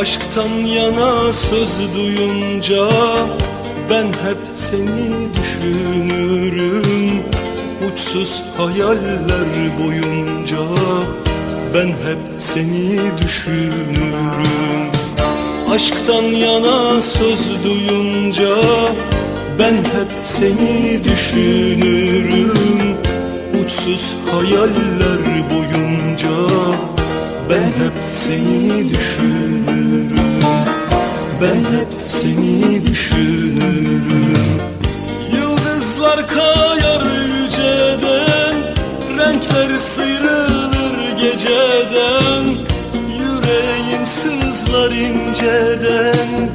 Aşktan yana söz duyunca ben hep seni düşünürüm. Uçsuz hayaller boyunca ben hep seni düşünürüm. Aşktan yana söz duyunca ben hep seni düşünürüm. Uçsuz hayaller boyunca ben hep seni düşünürüm Ben hep seni düşünürüm. Yıldızlar kayar yüceden Renkler sıyrılır geceden. Yüreğim sızlar inceden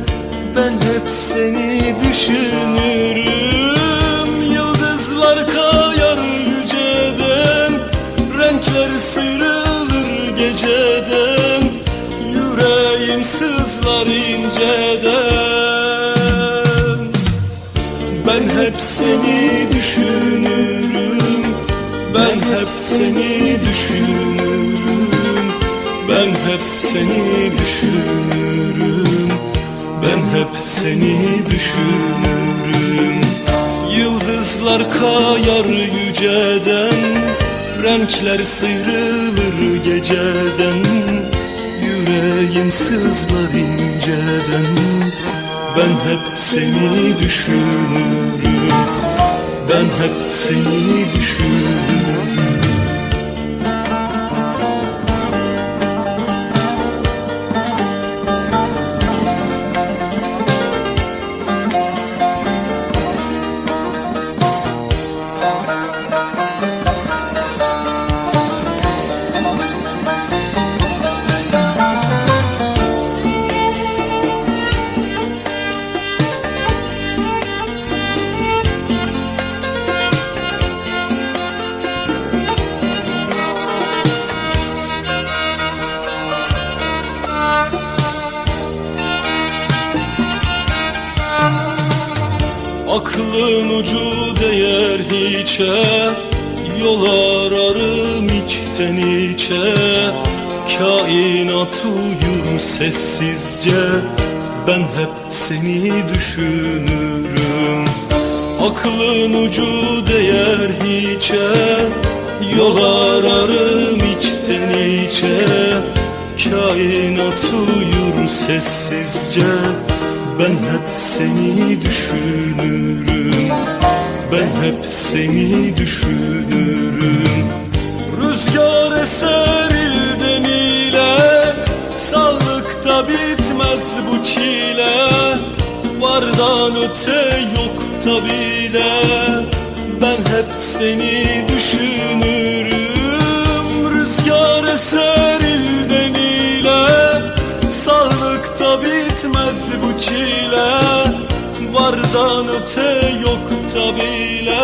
Ben hep seni düşünürüm inceden Ben hep seni düşünürüm. Ben hep seni düşünürüm. Ben hep seni düşünürüm. Ben hep seni düşünürüm. Yıldızlar kayar yüceden. Renkler sıyrılır geceden Yüreğim sızlar inceden. Ben hep seni düşünürüm. Ben hep seni düşünürüm Aklın ucu değer hiçe Yol ararım içten içe. Kainat uyur sessizce Ben hep seni düşünürüm. Aklın ucu değer hiçe Yol ararım içten içe. Kainat uyur sessizce ben hep seni düşünürüm. Ben hep seni düşünürüm. Rüzgar eser ilden ile Sağlıkta bitmez bu çile. Vardan öte yok bile. Ben hep seni düşünürüm. Rüzgar eser bitmez bu çile. Vardan öte yok bile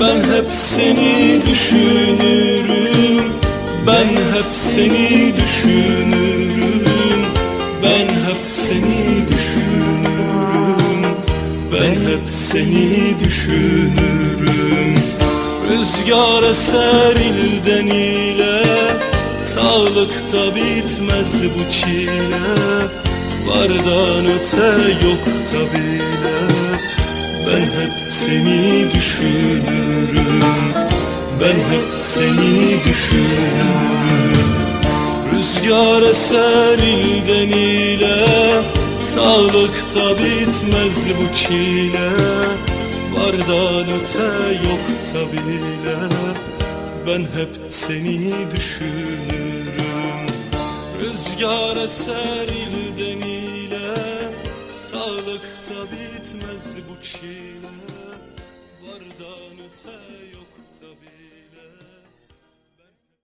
Ben hep seni düşünürüm. Ben hep seni düşünürüm. Ben hep seni düşünürüm. Ben hep seni düşünürüm. Rüzgar eser ilden ile Sağlıkta bitmez bu çile Vardan öte yok bile. Ben hep seni düşünürüm Ben hep seni düşünürüm. Rüzgar eser ilden ile Sağlıkta bitmez bu çile Vardan öte yok bile ben hep seni düşünürüm. Rüzgar eser ilden ile Sağlıkta bitmez bu çile. Vardan öte yok tabi